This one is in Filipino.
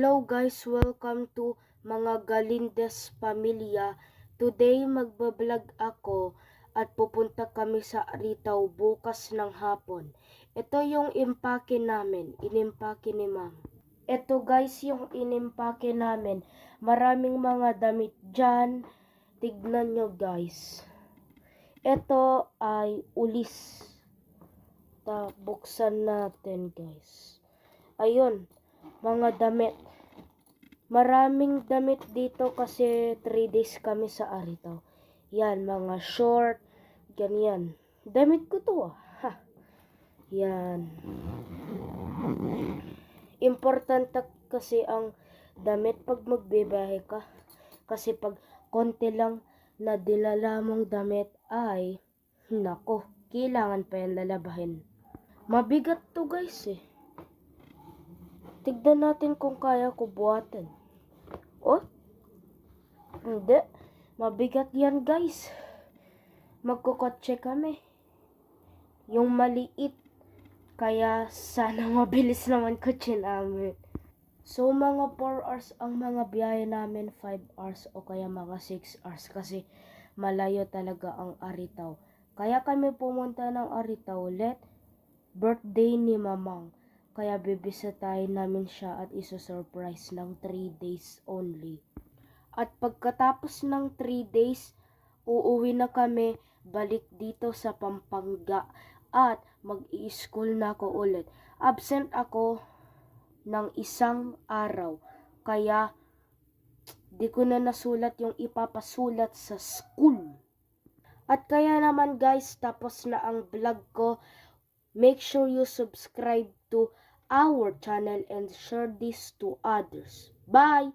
Hello guys, welcome to mga Galindes Pamilya. Today magbablog ako at pupunta kami sa Aritaw bukas ng hapon. Ito yung impake namin, inimpake ni ma'am. Ito guys yung inimpake namin. Maraming mga damit dyan. Tignan nyo guys. Ito ay ulis. Ta buksan natin guys. Ayun, mga damit. Maraming damit dito kasi 3 days kami sa Aritaw. Yan, mga short, ganyan. Damit ko to ah. Ha. Yan. Importante kasi ang damit pag magbibiyahe ka. Kasi pag konti lang na dilala mong damit ay, nako, kailangan pa yan lalabahin. Mabigat to guys eh. Tignan natin kung kaya ko buhatin. Oh? Hindi. Mabigat yan guys. Magkukotse kami. Yung maliit. Kaya sana mabilis naman kotse namin. So mga 4 hours ang mga biyahe namin, 5 hours o kaya mga 6 hours kasi malayo talaga ang Aritaw. Kaya kami pumunta ng Aritaw let birthday ni Mamang. Kaya bibisitahin namin siya at iso-surprise ng 3 days only. At pagkatapos ng 3 days, uuwi na kami balik dito sa Pampanga at mag-i-school na ako ulit. Absent ako ng isang araw. Kaya di ko na nasulat yung ipapasulat sa school. At kaya naman guys, tapos na ang vlog ko. Make sure you subscribe to our channel and share this to others. Bye!